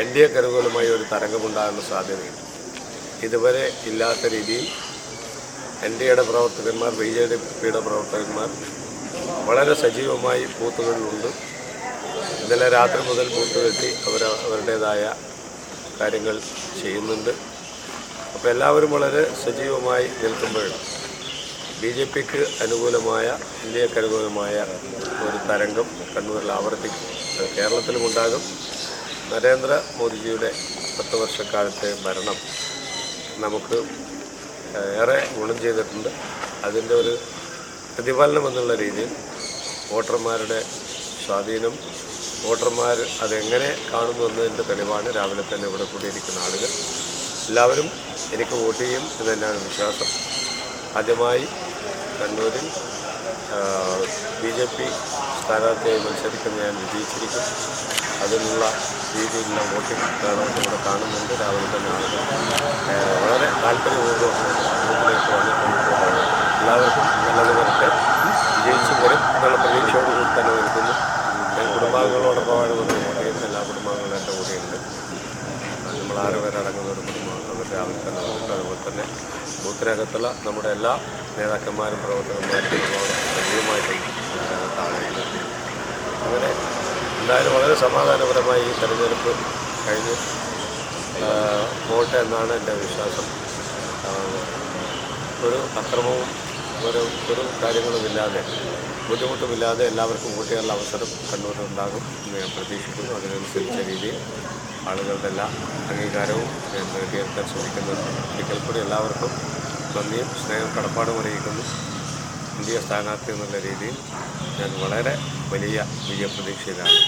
N D A അനുകൂലമായി ഒരു തരംഗമുണ്ടാകുന്ന സാധ്യതയുണ്ട്. ഇതുവരെ ഇല്ലാത്ത രീതിയിൽ എൻ ഡി എയുടെ പ്രവർത്തകന്മാർ ബി ജെ പിയുടെ പ്രവർത്തകന്മാർ വളരെ സജീവമായി ബൂത്തുകളിലുണ്ട്. ഇന്നലെ രാത്രി മുതൽ ബൂത്ത് കെട്ടി അവർ അവരുടേതായ കാര്യങ്ങൾ ചെയ്യുന്നുണ്ട്. അപ്പോൾ എല്ലാവരും വളരെ സജീവമായി നിൽക്കുമ്പോഴും ബി ജെ പിക്ക് അനുകൂലമായ ഇന്ത്യയ്ക്ക് അനുകൂലമായ ഒരു തരംഗം കണ്ണൂരിൽ ആവർത്തിക്കും. കേരളത്തിലും കേരളത്തിലുമുണ്ടാകും നരേന്ദ്ര മോദിജിയുടെ പത്ത് വർഷക്കാലത്തെ ഭരണം നമുക്ക് ഏറെ ഗുണം ചെയ്തിട്ടുണ്ട്. അതിന്റെ ഒരു പ്രതിഫലനം എന്നുള്ള രീതിയിൽ വോട്ടർമാരുടെ സ്വാധീനം വോട്ടർമാർ അതെങ്ങനെ കാണുന്നു എന്നതിന്റെ തെളിവാണ് രാവിലെ തന്നെ ഇവിടെ കൂടിയിരിക്കുന്ന ആളുകൾ. എല്ലാവരും എനിക്ക് വോട്ട് ചെയ്യും എന്ന് തന്നെയാണ് വിശ്വാസം. ആദ്യമായി കണ്ണൂരിൽ ബി ജെ പി സ്ഥാനാർത്ഥിയായി മത്സരിക്കുന്ന ഞാൻ വിജയിച്ചിരിക്കും അതിനുള്ള രീതിയിലുള്ള വോട്ടിംഗ് ഇവിടെ കാണുന്നുണ്ട്. രാവിലെ തന്നെ വളരെ താല്പര്യപൂർവം എല്ലാവർക്കും നല്ലത് വിജയിച്ചു വരും എന്നുള്ള പ്രതീക്ഷയോട് കൂടി തന്നെ നിൽക്കുന്നു. കുടുംബാംഗങ്ങളോടൊപ്പമാണ് വന്ന് വോട്ട് ചെയ്യുന്നത് എല്ലാ കുടുംബാംഗങ്ങളും എന്റെ കൂടെയുണ്ട്. നമ്മൾ ആറ് പേരടങ്ങുന്ന ഒരു അവർ രാവിലെ തന്നെ വന്നിട്ട് അതുപോലെ തന്നെ ബൂത്തിനകത്തുള്ള നമ്മുടെ എല്ലാ നേതാക്കന്മാരും പ്രവർത്തകന്മാരും നമ്മളോട് സജീവമായിട്ടുണ്ട് അങ്ങനെ എന്തായാലും വളരെ സമാധാനപരമായി ഈ തെരഞ്ഞെടുപ്പ് കഴിഞ്ഞ് പോട്ടെ എന്നാണ് എന്റെ വിശ്വാസം. ഒരു അക്രമവും ഒരു ഒരു കാര്യങ്ങളുമില്ലാതെ ബുദ്ധിമുട്ടുമില്ലാതെ എല്ലാവർക്കും കൂട്ടിയുള്ള അവസരം കണ്ണൂരുണ്ടാകും എന്ന് ഞാൻ പ്രതീക്ഷിക്കുന്നു. അതിനനുസരിച്ച രീതിയിൽ ആളുകളുടെ എല്ലാ അംഗീകാരവും ഞാൻ നേടിയെടുക്കാൻ ശ്രമിക്കുന്നുണ്ട് ഒരിക്കൽ കൂടി എല്ലാവർക്കും നന്ദിയും സ്നേഹം കടപ്പാടും അറിയിക്കുന്നു. ഇന്ത്യ സ്ഥാനാർത്ഥി എന്നുള്ള രീതിയിൽ ഞാൻ വളരെ വലിയ വിജയപ്രതീക്ഷയിലാണ്.